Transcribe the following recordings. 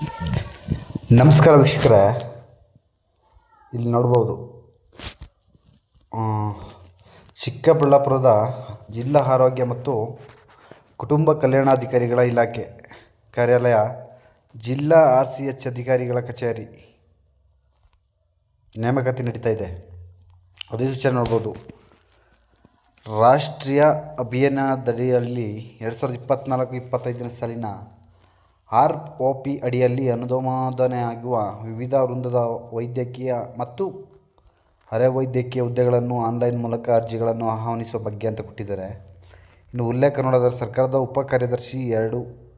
ನಮಸ್ಕಾರ ವೀಕ್ಷಕರೇ. ಇಲ್ಲಿ ನೋಡ್ಬೋದು. ಚಿಕ್ಕಬಳ್ಳಾಪುರದ ಜಿಲ್ಲಾ ಆರೋಗ್ಯ ಮತ್ತು ಕುಟುಂಬ ಕಲ್ಯಾಣಾಧಿಕಾರಿಗಳ ಇಲಾಖೆ ಕಾರ್ಯಾಲಯ, ಜಿಲ್ಲಾ ಆರ್ ಸಿ ಎಚ್ ಅಧಿಕಾರಿಗಳ ಕಚೇರಿ ನೇಮಕಾತಿ ನಡೀತಾ ಇದೆ. ಅಧಿಸೂಚನೆ ನೋಡ್ಬೋದು. ರಾಷ್ಟ್ರೀಯ ಅಭಿಯಾನದಡಿಯಲ್ಲಿ ಎರಡು ಸಾವಿರದ ಇಪ್ಪತ್ತ್ನಾಲ್ಕು ಇಪ್ಪತ್ತೈದನೇ ಸಾಲಿನ ಆರ್ ಒ ಪಿ ಅಡಿಯಲ್ಲಿ ಅನುಮೋದನೆಯಾಗುವ ವಿವಿಧ ವೃಂದದ ವೈದ್ಯಕೀಯ ಮತ್ತು ಅರೆ ವೈದ್ಯಕೀಯ ಹುದ್ದೆಗಳನ್ನು ಆನ್ಲೈನ್ ಮೂಲಕ ಅರ್ಜಿಗಳನ್ನು ಆಹ್ವಾನಿಸುವ ಬಗ್ಗೆ ಅಂತ ಕೊಟ್ಟಿದ್ದಾರೆ. ಇನ್ನು ಉಲ್ಲೇಖ ನೋಡಿದರೆ ಸರ್ಕಾರದ ಉಪ ಕಾರ್ಯದರ್ಶಿ ಎರಡು,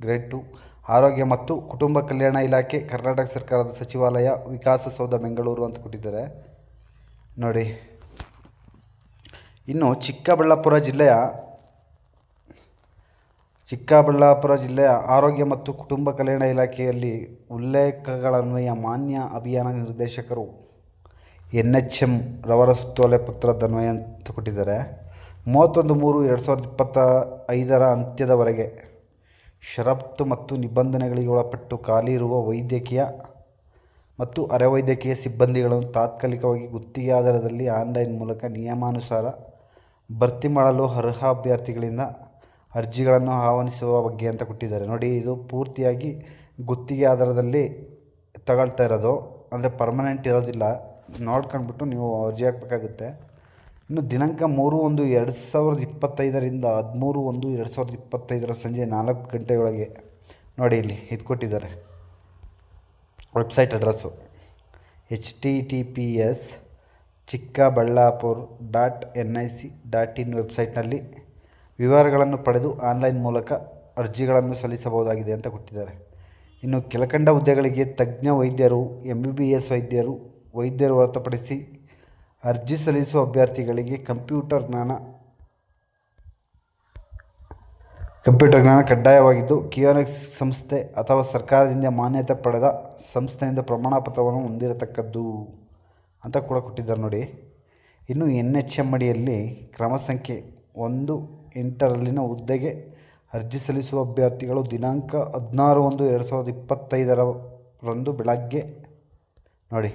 ಗ್ರೇಡ್ ಟು, ಆರೋಗ್ಯ ಮತ್ತು ಕುಟುಂಬ ಕಲ್ಯಾಣ ಇಲಾಖೆ, ಕರ್ನಾಟಕ ಸರ್ಕಾರದ ಸಚಿವಾಲಯ ವಿಕಾಸಸೌಧ ಬೆಂಗಳೂರು ಅಂತ ಕೊಟ್ಟಿದ್ದಾರೆ. ನೋಡಿ. ಇನ್ನು ಚಿಕ್ಕಬಳ್ಳಾಪುರ ಜಿಲ್ಲೆಯ ಚಿಕ್ಕಬಳ್ಳಾಪುರ ಜಿಲ್ಲೆಯ ಆರೋಗ್ಯ ಮತ್ತು ಕುಟುಂಬ ಕಲ್ಯಾಣ ಇಲಾಖೆಯಲ್ಲಿ ಉಲ್ಲೇಖಗಳನ್ವಯ ಮಾನ್ಯ ಅಭಿಯಾನ ನಿರ್ದೇಶಕರು ಎನ್ ಎಚ್ ಎಂ ರವರ ಸುತ್ತೋಲೆ ಪತ್ರದನ್ವಯ ಅಂತ ಕೊಟ್ಟಿದ್ದಾರೆ ಮೂವತ್ತೊಂದು ಮೂರು ಎರಡು ಸಾವಿರದ ಇಪ್ಪತ್ತ ಐದರ ಅಂತ್ಯದವರೆಗೆ ಷರತ್ತು ಮತ್ತು ನಿಬಂಧನೆಗಳಿಗೆ ಒಳಪಟ್ಟು ಖಾಲಿ ಇರುವ ವೈದ್ಯಕೀಯ ಮತ್ತು ಅರೆವೈದ್ಯಕೀಯ ಸಿಬ್ಬಂದಿಗಳನ್ನು ತಾತ್ಕಾಲಿಕವಾಗಿ ಗುತ್ತಿಗೆ ಆಧಾರದಲ್ಲಿ ಆನ್ಲೈನ್ ಮೂಲಕ ನಿಯಮಾನುಸಾರ ಭರ್ತಿ ಮಾಡಲು ಅರ್ಹ ಅಭ್ಯರ್ಥಿಗಳಿಂದ ಅರ್ಜಿಗಳನ್ನು ಆಹ್ವಾನಿಸುವ ಬಗ್ಗೆ ಅಂತ ಕೊಟ್ಟಿದ್ದಾರೆ. ನೋಡಿ, ಇದು ಪೂರ್ತಿಯಾಗಿ ಗುತ್ತಿಗೆ ಆಧಾರದಲ್ಲಿ ತಗೊಳ್ತಾ ಇರೋದು. ಅಂದರೆ ಪರ್ಮನೆಂಟ್ ಇರೋದಿಲ್ಲ. ನೋಡ್ಕೊಂಡ್ಬಿಟ್ಟು ನೀವು ಅರ್ಜಿ ಹಾಕಬೇಕಾಗುತ್ತೆ. ಇನ್ನು ದಿನಾಂಕ ಮೂರು ಒಂದು ಎರಡು ಸಾವಿರದ ಇಪ್ಪತ್ತೈದರಿಂದ ಹದಿಮೂರು ಒಂದು ಎರಡು ಸಾವಿರದ ಇಪ್ಪತ್ತೈದರ ಸಂಜೆ ನಾಲ್ಕು ಗಂಟೆಯೊಳಗೆ ನೋಡಿ ಇಲ್ಲಿ ಇದು ಕೊಟ್ಟಿದ್ದಾರೆ. Website address. H T T P S Chikkaballapur dot N I C dot in ವೆಬ್ಸೈಟ್ನಲ್ಲಿ ವಿವರಗಳನ್ನು ಪಡೆದು ಆನ್ಲೈನ್ ಮೂಲಕ ಅರ್ಜಿಗಳನ್ನು ಸಲ್ಲಿಸಬಹುದಾಗಿದೆ ಅಂತ ಕೊಟ್ಟಿದ್ದಾರೆ. ಇನ್ನು ಕೆಳಕಂಡ ಹುದ್ದೆಗಳಿಗೆ ತಜ್ಞ ವೈದ್ಯರು ಎಂ ಬಿ ಬಿ ಎಸ್ ವೈದ್ಯರು ವೈದ್ಯರು ಹೊರತುಪಡಿಸಿ ಅರ್ಜಿ ಸಲ್ಲಿಸುವ ಅಭ್ಯರ್ಥಿಗಳಿಗೆ ಕಂಪ್ಯೂಟರ್ ಜ್ಞಾನ ಕಂಪ್ಯೂಟರ್ ಜ್ಞಾನ ಕಡ್ಡಾಯವಾಗಿದ್ದು, ಕಿಯೋನಿಕ್ಸ್ ಸಂಸ್ಥೆ ಅಥವಾ ಸರ್ಕಾರದಿಂದ ಮಾನ್ಯತೆ ಪಡೆದ ಸಂಸ್ಥೆಯಿಂದ ಪ್ರಮಾಣ ಪತ್ರವನ್ನು ಹೊಂದಿರತಕ್ಕದ್ದು ಅಂತ ಕೂಡ ಕೊಟ್ಟಿದ್ದಾರೆ ನೋಡಿ. ಇನ್ನು ಎನ್ ಎಚ್ ಎಂ ಅಡಿಯಲ್ಲಿ ಕ್ರಮ ಸಂಖ್ಯೆ ಒಂದು ಎಂಟರಲ್ಲಿನ ಹುದ್ದೆಗೆ ಅರ್ಜಿ ಸಲ್ಲಿಸುವ ಅಭ್ಯರ್ಥಿಗಳು ದಿನಾಂಕ ಹದಿನಾರು ಒಂದು ಎರಡು ಸಾವಿರದ ಇಪ್ಪತ್ತೈದರಂದು ಬೆಳಗ್ಗೆ ನೋಡಿ,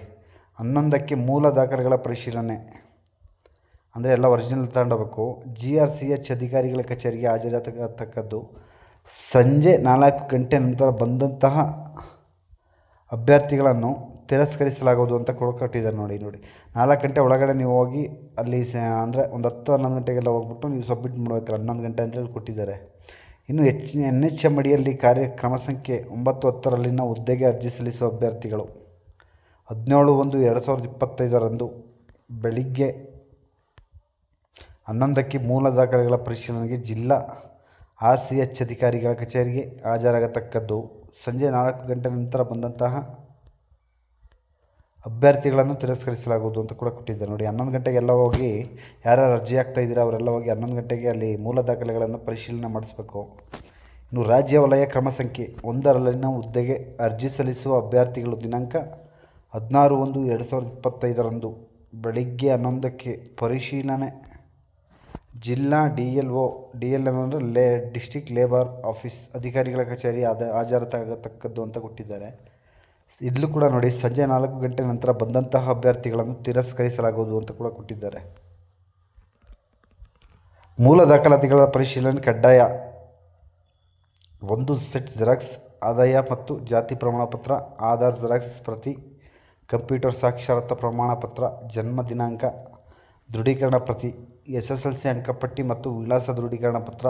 ಹನ್ನೊಂದಕ್ಕೆ ಮೂಲ ದಾಖಲೆಗಳ ಪರಿಶೀಲನೆ. ಅಂದರೆ ಎಲ್ಲ ಒರಿಜಿನಲ್ ತಗೊಂಡೋಗ್ಬೇಕು. ಜಿ ಆರ್ ಸಿ ಎಚ್ ಅಧಿಕಾರಿಗಳ ಕಚೇರಿಗೆ ಹಾಜರಾಗತಕ್ಕದ್ದು ಸಂಜೆ ನಾಲ್ಕು ಗಂಟೆ ನಂತರ ಬಂದಂತಹ ಅಭ್ಯರ್ಥಿಗಳನ್ನು ತಿರಸ್ಕರಿಸಲಾಗುವುದು ಅಂತ ಕೊಟ್ಟಿದ್ದಾರೆ ನೋಡಿ ನೋಡಿ. ನಾಲ್ಕು ಗಂಟೆ ಒಳಗಡೆ ನೀವು ಹೋಗಿ ಅಲ್ಲಿ ಸ, ಅಂದರೆ ಒಂದು ಹತ್ತು ಹನ್ನೊಂದು ಗಂಟೆಗೆಲ್ಲ ಹೋಗ್ಬಿಟ್ಟು ನೀವು ಸಬ್ಮಿಟ್ ಮಾಡಬೇಕಲ್ಲ ಹನ್ನೊಂದು ಗಂಟೆ ಅಂತೇಳಿ ಕೊಟ್ಟಿದ್ದಾರೆ. ಇನ್ನು ಎಚ್ ಎನ್ ಎಚ್ ಎಂ ಅಡಿಯಲ್ಲಿ ಕಾರ್ಯಕ್ರಮ ಸಂಖ್ಯೆ ಒಂಬತ್ತು ಹತ್ತರಲ್ಲಿನ ಹುದ್ದೆಗೆ ಅರ್ಜಿ ಸಲ್ಲಿಸುವ ಅಭ್ಯರ್ಥಿಗಳು. ಹದಿನೇಳು ಒಂದು ಎರಡು ಸಾವಿರದ ಇಪ್ಪತ್ತೈದರಂದು ಬೆಳಿಗ್ಗೆ ಹನ್ನೊಂದಕ್ಕೆ ಮೂಲ ದಾಖಲೆಗಳ ಪರಿಶೀಲನೆಗೆ ಜಿಲ್ಲಾ ಆರ್ ಸಿ ಎಚ್ ಅಧಿಕಾರಿಗಳ ಕಚೇರಿಗೆ ಹಾಜರಾಗತಕ್ಕದ್ದು. ಸಂಜೆ ನಾಲ್ಕು ಗಂಟೆ ನಂತರ ಬಂದಂತಹ ಅಭ್ಯರ್ಥಿಗಳನ್ನು ತಿರಸ್ಕರಿಸಲಾಗುವುದು ಅಂತ ಕೂಡ ಕೊಟ್ಟಿದ್ದಾರೆ. ನೋಡಿ, ಹನ್ನೊಂದು ಗಂಟೆಗೆಲ್ಲ ಹೋಗಿ ಯಾರ್ಯಾರು ಅರ್ಜಿ ಆಗ್ತಾ ಇದ್ದೀರಾ ಅವರೆಲ್ಲ ಹೋಗಿ ಹನ್ನೊಂದು ಗಂಟೆಗೆ ಅಲ್ಲಿ ಮೂಲ ದಾಖಲೆಗಳನ್ನು ಪರಿಶೀಲನೆ ಮಾಡಿಸ್ಬೇಕು. ಇನ್ನು ರಾಜ್ಯ ವಲಯ ಕ್ರಮ ಸಂಖ್ಯೆ ಒಂದರಲ್ಲಿನ ಹುದ್ದೆಗೆ ಅರ್ಜಿ ಸಲ್ಲಿಸುವ ಅಭ್ಯರ್ಥಿಗಳು ದಿನಾಂಕ ಹದಿನಾರು ಒಂದು ಎರಡು ಸಾವಿರದ ಇಪ್ಪತ್ತೈದರಂದು. ಬೆಳಿಗ್ಗೆ ಹನ್ನೊಂದಕ್ಕೆ ಪರಿಶೀಲನೆ. ಜಿಲ್ಲಾ D L O, D L ಅಂದರೆ ಲೇ ಡಿಸ್ಟಿಕ್ ಲೇಬರ್ ಆಫೀಸ್ ಅಧಿಕಾರಿಗಳ ಕಚೇರಿ ಆದ ಹಾಜರಾಗತಕ್ಕದ್ದು ಅಂತ ಕೊಟ್ಟಿದ್ದಾರೆ. ಇಲ್ಲೂ ಕೂಡ ನೋಡಿ, ಸಂಜೆ ನಾಲ್ಕು ಗಂಟೆ ನಂತರ ಬಂದಂತಹ ಅಭ್ಯರ್ಥಿಗಳನ್ನು ತಿರಸ್ಕರಿಸಲಾಗುವುದು ಅಂತ ಕೂಡ ಕೊಟ್ಟಿದ್ದಾರೆ. ಮೂಲ ದಾಖಲಾತಿಗಳ ಪರಿಶೀಲನೆ ಕಡ್ಡಾಯ. ಒಂದು ಸೆಟ್ ಜೆರಾಕ್ಸ್, ಆದಾಯ ಮತ್ತು ಜಾತಿ ಪ್ರಮಾಣಪತ್ರ, ಆಧಾರ್ ಜೆರಾಕ್ಸ್ ಪ್ರತಿ ಕಂಪ್ಯೂಟರ್ ಸಾಕ್ಷರತಾ ಪ್ರಮಾಣಪತ್ರ, ಜನ್ಮ ದಿನಾಂಕ, ದೃಢೀಕರಣ ಪ್ರತಿ ಎಸ್ ಎಸ್ ಎಲ್ ಸಿ ಅಂಕಪಟ್ಟಿ ಮತ್ತು ವಿಳಾಸ ದೃಢೀಕರಣ ಪತ್ರ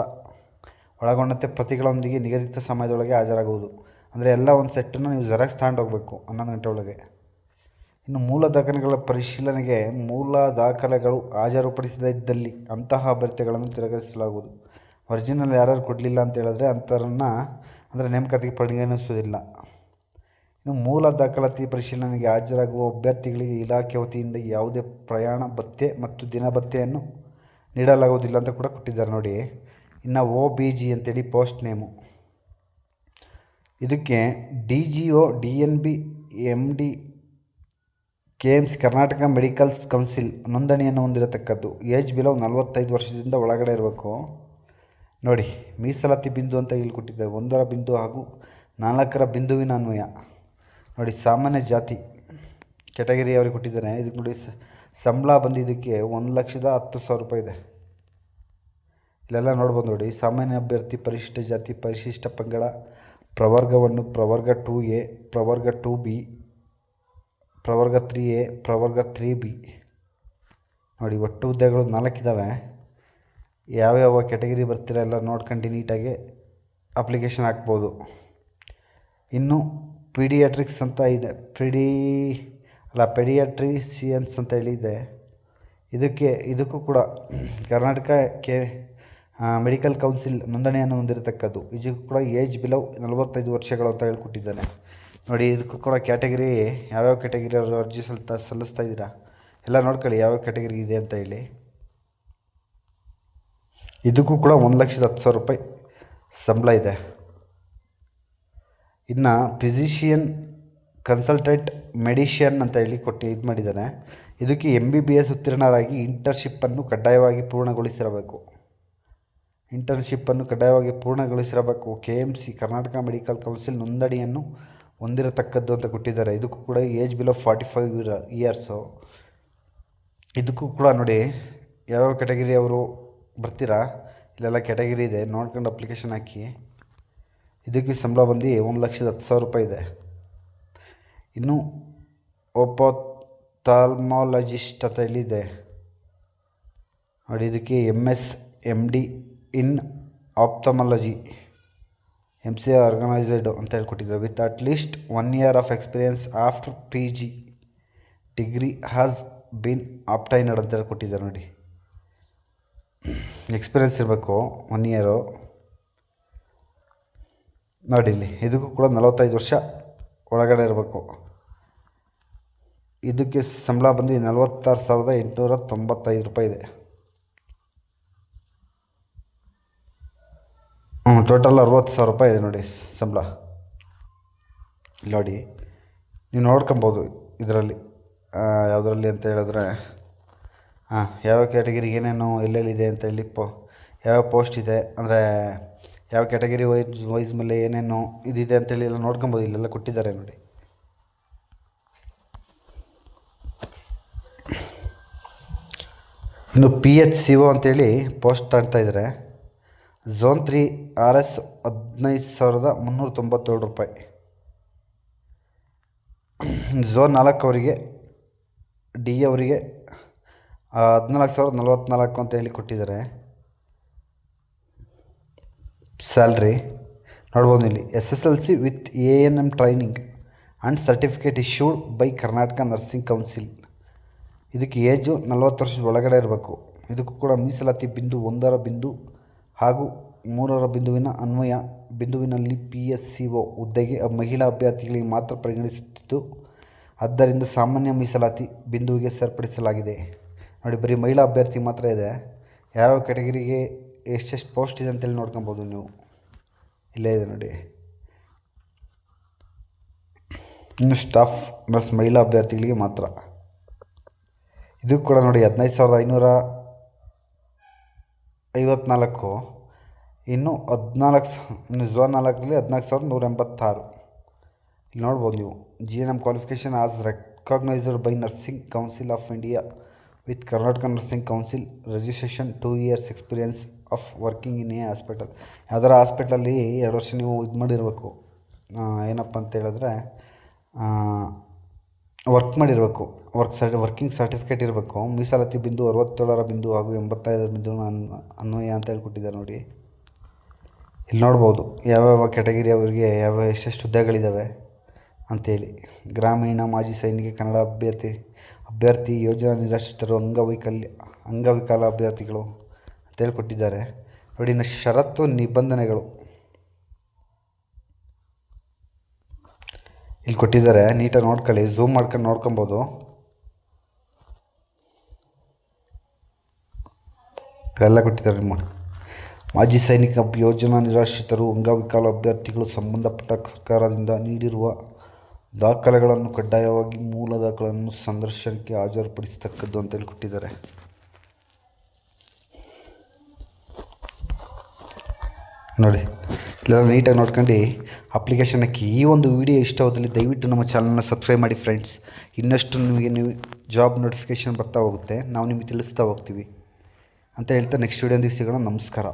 ಒಳಗೊಂಡಂತೆ ಪ್ರತಿಗಳೊಂದಿಗೆ ನಿಗದಿತ ಸಮಯದೊಳಗೆ ಹಾಜರಾಗುವುದು. ಅಂದರೆ ಎಲ್ಲ ಒಂದು ಸೆಟ್ಟನ್ನು ನೀವು ಜೆರಾಕ್ಸ್ ತಗೊಂಡು ಹೋಗಬೇಕು ಹನ್ನೊಂದು ಗಂಟೆ ಒಳಗೆ. ಇನ್ನು ಮೂಲ ದಾಖಲೆಗಳ ಪರಿಶೀಲನೆಗೆ ಮೂಲ ದಾಖಲೆಗಳು ಹಾಜರುಪಡಿಸದೇ ಇದ್ದಲ್ಲಿ ಅಂತಹ ಅಭ್ಯರ್ಥಿಗಳನ್ನು ತಿರಸ್ಕರಿಸಲಾಗುವುದು. ಒರಿಜಿನಲ್ ಯಾರ್ಯಾರು ಕೊಡಲಿಲ್ಲ ಅಂತ ಹೇಳಿದ್ರೆ ಅಂಥವ್ರನ್ನ ಅಂದರೆ ನೇಮಕಾತಿಗೆ ಪರಿಗಣಿಸುವುದಿಲ್ಲ ಇನ್ನು ಮೂಲ ದಾಖಲಾತಿ ಪರಿಶೀಲನೆಗೆ ಹಾಜರಾಗುವ ಅಭ್ಯರ್ಥಿಗಳಿಗೆ ಇಲಾಖೆ ವತಿಯಿಂದ ಯಾವುದೇ ಪ್ರಯಾಣ ಭತ್ಯೆ ಮತ್ತು ದಿನ ಭತ್ಯೆಯನ್ನು ನೀಡಲಾಗುವುದಿಲ್ಲ ಅಂತ ಕೂಡ ಕೊಟ್ಟಿದ್ದಾರೆ ನೋಡಿ. ಇನ್ನು ಓ ಬಿ ಜಿ ಅಂತೇಳಿ ಪೋಸ್ಟ್ ನೇಮು ಇದಕ್ಕೆ D G O, D N B, M D K M C Karnataka medicals council ನೋಂದಣಿಯನ್ನು ಹೊಂದಿರತಕ್ಕದ್ದು. ಏಜ್ ಬಿಲೋ ನಲವತ್ತೈದು ವರ್ಷದಿಂದ ಒಳಗಡೆ ಇರಬೇಕು. ನೋಡಿ, ಮೀಸಲಾತಿ ಬಿಂದು ಅಂತ ಇಲ್ಲಿ ಕೊಟ್ಟಿದ್ದಾರೆ ಒಂದರ ಬಿಂದು ಹಾಗೂ ನಾಲ್ಕರ ಬಿಂದುವಿನ ಅನ್ವಯ. ನೋಡಿ, ಸಾಮಾನ್ಯ ಜಾತಿ ಕೆಟಗರಿ ಅವ್ರಿಗೆ ಕೊಟ್ಟಿದ್ದಾರೆ. ಇದಕ್ಕೆ ನೋಡಿ ಸಂಬಳ ಬಂದಿದ್ದಕ್ಕೆ ಒಂದು ಲಕ್ಷದ ಹತ್ತು ಸಾವಿರ ರೂಪಾಯಿ ಇದೆ. ಇಲ್ಲೆಲ್ಲ ನೋಡ್ಬೋದು ನೋಡಿ. ಸಾಮಾನ್ಯ ಅಭ್ಯರ್ಥಿ, ಪರಿಶಿಷ್ಟ ಜಾತಿ, ಪರಿಶಿಷ್ಟ ಪಂಗಡ ಪ್ರವರ್ಗವನ್ನು ಪ್ರವರ್ಗ ಟು ಎ, ಪ್ರವರ್ಗ ಟು ಬಿ, ಪ್ರವರ್ಗ ತ್ರೀ ಎ, ಪ್ರವರ್ಗ ತ್ರೀ ಬಿ. ನೋಡಿ, ಒಟ್ಟು ಹುದ್ದೆಗಳು ನಾಲ್ಕಿದ್ದಾವೆ ಯಾವ್ಯಾವ ಕೆಟಗರಿ ಬರ್ತೀರ ಎಲ್ಲ ನೋಡ್ಕೊಂಡು ನೀಟಾಗಿ ಅಪ್ಲಿಕೇಶನ್ ಹಾಕ್ಬೋದು. ಇನ್ನು ಪಿಡಿಯಾಟ್ರಿಕ್ಸ್ ಅಂತ ಇದೆ. ಪಿಡಿ, ಅಲ್ಲ ಪೆಡಿಯಾಟ್ರಿಸಿಯನ್ಸ್ ಅಂತ ಹೇಳಿದೆ. ಇದಕ್ಕೆ, ಇದಕ್ಕೂ ಕೂಡ ಕರ್ನಾಟಕ ಕೆ ಮೆಡಿಕಲ್ ಕೌನ್ಸಿಲ್ ನೋಂದಣಿಯನ್ನು ಹೊಂದಿರತಕ್ಕದ್ದು. ಇದಕ್ಕೂ ಕೂಡ ಏಜ್ ಬಿಲೋ ನಲವತ್ತೈದು ವರ್ಷಗಳು ಅಂತ ಹೇಳ್ಕೊಟ್ಟಿದ್ದಾನೆ. ನೋಡಿ, ಇದಕ್ಕೂ ಕೂಡ ಕ್ಯಾಟಗರಿ ಯಾವ್ಯಾವ ಕ್ಯಾಟಗರಿ ಅವರು ಅರ್ಜಿ ಸಲ್ತಾ, ಸಲ್ಲಿಸ್ತಾ ಇದ್ದೀರಾ? ಎಲ್ಲ ನೋಡ್ಕೊಳ್ಳಿ, ಯಾವ್ಯಾವ ಕ್ಯಾಟಗರಿ ಇದೆ ಅಂತ ಹೇಳಿ. ಇದಕ್ಕೂ ಕೂಡ ಒಂದು ಲಕ್ಷದ ಹತ್ತು ಸಾವಿರ ರೂಪಾಯಿ ಸಂಬಳ ಇದೆ. ಇನ್ನು ಫಿಸಿಷಿಯನ್ ಕನ್ಸಲ್ಟೆಂಟ್ ಮೆಡಿಷಿಯನ್ ಅಂತ ಹೇಳಿ ಕೊಟ್ಟು ಇದು ಮಾಡಿದ್ದಾನೆ. ಇದಕ್ಕೆ ಎಂ ಬಿ ಬಿ ಎಸ್ ಉತ್ತೀರ್ಣರಾಗಿ ಇಂಟರ್ನ್ಶಿಪ್ಪನ್ನು ಕಡ್ಡಾಯವಾಗಿ ಪೂರ್ಣಗೊಳಿಸಿರಬೇಕು. ಇಂಟರ್ನ್ಶಿಪ್ಪನ್ನು ಕಡ್ಡಾಯವಾಗಿ ಪೂರ್ಣಗೊಳಿಸಿರಬೇಕು. K M C Karnataka medical council ನೋಂದಣಿಯನ್ನು ಹೊಂದಿರತಕ್ಕದ್ದು ಅಂತ ಕೊಟ್ಟಿದ್ದಾರೆ. ಇದಕ್ಕೂ ಕೂಡ age below forty five years ಇದಕ್ಕೂ ಕೂಡ ನೋಡಿ, ಯಾವ್ಯಾವ ಕ್ಯಾಟಗರಿ ಅವರು ಬರ್ತೀರಾ? ಇಲ್ಲೆಲ್ಲ ಕ್ಯಾಟಗರಿ ಇದೆ. ನೋಡ್ಕೊಂಡು ಅಪ್ಲಿಕೇಶನ್ ಹಾಕಿ. ಇದಕ್ಕೆ ಸಂಬಳ ಬಂದು ಒಂದು ಲಕ್ಷದ ಹತ್ತು ಸಾವಿರ ರೂಪಾಯಿ ಇದೆ. ಇನ್ನು ಒಪೋಥಾಲ್ಮಾಲಜಿಸ್ಟ್ ಅಂತ ಹೇಳಿದೆ ನೋಡಿ, ಇದಕ್ಕೆ M S M D in ophthalmology M C organised ಅಂತ ಹೇಳ್ಕೊಟ್ಟಿದ್ದಾರೆ. With at least one year of experience after P G degree has been obtained ಅಂತ ಹೇಳ್ಕೊಟ್ಟಿದ್ದಾರೆ ನೋಡಿ. ಎಕ್ಸ್ಪೀರಿಯನ್ಸ್ ಇರಬೇಕು ಒನ್ ಇಯರು ನೋಡಿ ಇಲ್ಲಿ, ಇದಕ್ಕೂ ಕೂಡ ನಲವತ್ತೈದು ವರ್ಷ ಒಳಗಡೆ ಇರಬೇಕು. ಇದಕ್ಕೆ ಸಂಬಳ ಬಂದು ನಲವತ್ತಾರು ಸಾವಿರದ ಎಂಟುನೂರ ತೊಂಬತ್ತೈದು ರೂಪಾಯಿ ಇದೆ. ಹ್ಞೂ ಟೋಟಲ್ ಅರವತ್ತು ಸಾವಿರ ರೂಪಾಯಿ ಇದೆ ನೋಡಿ ಸಂಬಳ. ನೋಡಿ, ನೀವು ನೋಡ್ಕೊಬೋದು ಇದರಲ್ಲಿ. ಯಾವುದರಲ್ಲಿ ಅಂತ ಹೇಳಿದ್ರೆ ಹಾಂ ಯಾವ ಕ್ಯಾಟಗಿರಿಗೆ ಏನೇನು, ಎಲ್ಲೆಲ್ಲಿದೆ ಅಂತ ಹೇಳಿ ಪೋ, ಯಾವ ಪೋಸ್ಟ್ ಇದೆ, ಅಂದರೆ ಯಾವ ಕ್ಯಾಟಗರಿ ವೈಸ್ ವೈಸ್ ಮೇಲೆ ಏನೇನು ಇದಿದೆ ಅಂತೇಳಿ ಎಲ್ಲ ನೋಡ್ಕೊಬೋದು, ಇಲ್ಲೆಲ್ಲ ಕೊಟ್ಟಿದ್ದಾರೆ ನೋಡಿ. ಇನ್ನು ಪಿ ಎಚ್ ಸಿ ಒ ಅಂತೇಳಿ ಪೋಸ್ಟ್ ತಗೊಳ್ತಾ ಇದ್ದಾರೆ. ಝೋನ್ ತ್ರೀ ಆರ್ ಎಸ್ ಹದಿನೈದು ಸಾವಿರದ ಮುನ್ನೂರ ತೊಂಬತ್ತೇಳು ರೂಪಾಯಿ. ಝೋನ್ ನಾಲ್ಕು ಅವರಿಗೆ ಡಿ ಅವರಿಗೆ ಹದಿನಾಲ್ಕು ಸಾವಿರದ ನಲವತ್ತ್ನಾಲ್ಕು ಅಂತ ಹೇಳಿ ಕೊಟ್ಟಿದ್ದಾರೆ. ಸ್ಯಾಲ್ರಿ ನೋಡ್ಬೋದು ಇಲ್ಲಿ. S S L C with A N M training and certificate issued by Karnataka nursing council ಇದಕ್ಕೆ ಏಜು ನಲವತ್ತು ವರ್ಷದ ಒಳಗಡೆ ಇರಬೇಕು. ಇದಕ್ಕೂ ಕೂಡ ಮೀಸಲಾತಿ ಬಿಂದು ಒಂದರ ಬಿಂದು ಹಾಗೂ ಮೂರರ ಬಿಂದುವಿನ ಅನ್ವಯ ಬಿಂದುವಿನಲ್ಲಿ ಪಿ ಎಸ್ ಸಿ ಒ ಹುದ್ದೆಗೆ ಮಹಿಳಾ ಅಭ್ಯರ್ಥಿಗಳಿಗೆ ಮಾತ್ರ ಪರಿಗಣಿಸುತ್ತಿದ್ದು, ಆದ್ದರಿಂದ ಸಾಮಾನ್ಯ ಮೀಸಲಾತಿ ಬಿಂದುವಿಗೆ ಸೇರ್ಪಡಿಸಲಾಗಿದೆ. ನೋಡಿ, ಬರೀ ಮಹಿಳಾ ಅಭ್ಯರ್ಥಿ ಮಾತ್ರ ಇದೆ. ಯಾವ ಕ್ಯಾಟಗರಿಗೆ ಎಷ್ಟೆಷ್ಟು ಪೋಸ್ಟ್ ಇದೆ ಅಂತೇಳಿ ನೋಡ್ಕೊಬೋದು ನೀವು. ಇಲ್ಲೇ ಇದೆ ನೋಡಿ. ಇನ್ನು ಸ್ಟಾಫ್ ನರ್ಸ್ ಮಹಿಳಾ ಅಭ್ಯರ್ಥಿಗಳಿಗೆ ಮಾತ್ರ. ಇದು ಕೂಡ ನೋಡಿ, ಹದಿನೈದು ಸಾವಿರದ ಐನೂರ ಐವತ್ನಾಲ್ಕು, ಇನ್ನು ಹದಿನಾಲ್ಕು ಸ, ಇನ್ನು ಝೋನ್ ನಾಲ್ಕರಲ್ಲಿ ಹದಿನಾಲ್ಕು ಸಾವಿರದ ನೂರ ಎಂಬತ್ತಾರು ಇಲ್ಲಿ ನೋಡ್ಬೋದು ನೀವು G N M qualification as recognised by nursing council of India with Karnataka nursing council registration two years experience of working in a hospital ಯಾವ್ದಾರ ಹಾಸ್ಪಿಟ್ಲಲ್ಲಿ ಎರಡು ವರ್ಷ ನೀವು ಇದು ಮಾಡಿರಬೇಕು. ಏನಪ್ಪ ಅಂತ ಹೇಳಿದ್ರೆ ವರ್ಕ್ ಮಾಡಿರಬೇಕು. ವರ್ಕ್ ಸರ್ಟಿ ವರ್ಕಿಂಗ್ ಸರ್ಟಿಫಿಕೇಟ್ ಇರಬೇಕು. ಮೀಸಲಾತಿ ಬಿಂದು ಅರವತ್ತೇಳರ ಬಿಂದು ಹಾಗೂ ಎಂಬತ್ತೈದರ ಬಿಂದು ಅನ್- ಅನ್ವಯ ಅಂತ ಹೇಳ್ಕೊಟ್ಟಿದ್ದಾರೆ ನೋಡಿ. ಇಲ್ಲಿ ನೋಡ್ಬೋದು ಯಾವ್ಯಾವ ಕ್ಯಾಟಗಿರಿ ಅವರಿಗೆ ಯಾವ ಎಷ್ಟೆಷ್ಟು ಹುದ್ದೆಗಳಿದ್ದಾವೆ ಅಂತೇಳಿ. ಗ್ರಾಮೀಣ ಮಾಜಿ ಸೈನಿಕ ಕನ್ನಡ ಅಭ್ಯರ್ಥಿ ಅಭ್ಯರ್ಥಿ, ಯೋಜನಾ ನಿರಾಶ್ರಿತರು, ಅಂಗವೈಕಲ್ಯ, ಅಂಗವಿಕಲ ಅಭ್ಯರ್ಥಿಗಳು ಅಂತ ಹೇಳ್ಕೊಟ್ಟಿದ್ದಾರೆ. ನೋಡಿ, ಇನ್ನು ಷರತ್ತು ನಿಬಂಧನೆಗಳು. ಇಲ್ಲಿ ಕೊಟ್ಟಿದ್ದಾರೆ. ನೀಟಾಗಿ ನೋಡ್ಕೊಳ್ಳಿ. ಝೂಮ್ ಮಾಡ್ಕೊಂಡು ನೋಡ್ಕೊಬೋದು. ಎಲ್ಲ ಕೊಟ್ಟಿದ್ದಾರೆ ನಿಮ್ಮ ಮಾಜಿ ಸೈನಿಕ ಯೋಜನಾ ನಿರಾಶ್ರಿತರು ಅಂಗವಿಕಲ ಅಭ್ಯರ್ಥಿಗಳು ಸಂಬಂಧಪಟ್ಟ ಸರ್ಕಾರದಿಂದ ನೀಡಿರುವ ದಾಖಲೆಗಳನ್ನು ಕಡ್ಡಾಯವಾಗಿ ಮೂಲ ದಾಖಲೆಗಳನ್ನು ಸಂದರ್ಶನಕ್ಕೆ ಹಾಜರುಪಡಿಸತಕ್ಕದ್ದು ಅಂತೇಳಿ ಕೊಟ್ಟಿದ್ದಾರೆ. ನೋಡಿ. ಇದೆಲ್ಲ ನೀಟಾಗಿ ನೋಡ್ಕೊಂಡು ಅಪ್ಲಿಕೇಶನ್ ಹಾಕಿ ಈ ಒಂದು ವಿಡಿಯೋ ಇಷ್ಟವಾದಲ್ಲಿ ದಯವಿಟ್ಟು ನಮ್ಮ ಚಾನಲ್ನ ಸಬ್ಸ್ಕ್ರೈಬ್ ಮಾಡಿ ಫ್ರೆಂಡ್ಸ್ ಇನ್ನಷ್ಟು ನಿಮಗೆ ನೀವು ಜಾಬ್ ನೋಟಿಫಿಕೇಷನ್ ಬರ್ತಾ ಹೋಗುತ್ತೆ. ನಾವು ನಿಮಗೆ ತಿಳಿಸ್ತಾ ಹೋಗ್ತೀವಿ. ಅಂತ ಹೇಳ್ತಾ ನೆಕ್ಸ್ಟ್ ವಿಡಿಯೋದಿಗೆ ಸಿಗೋಣ ನಮಸ್ಕಾರ.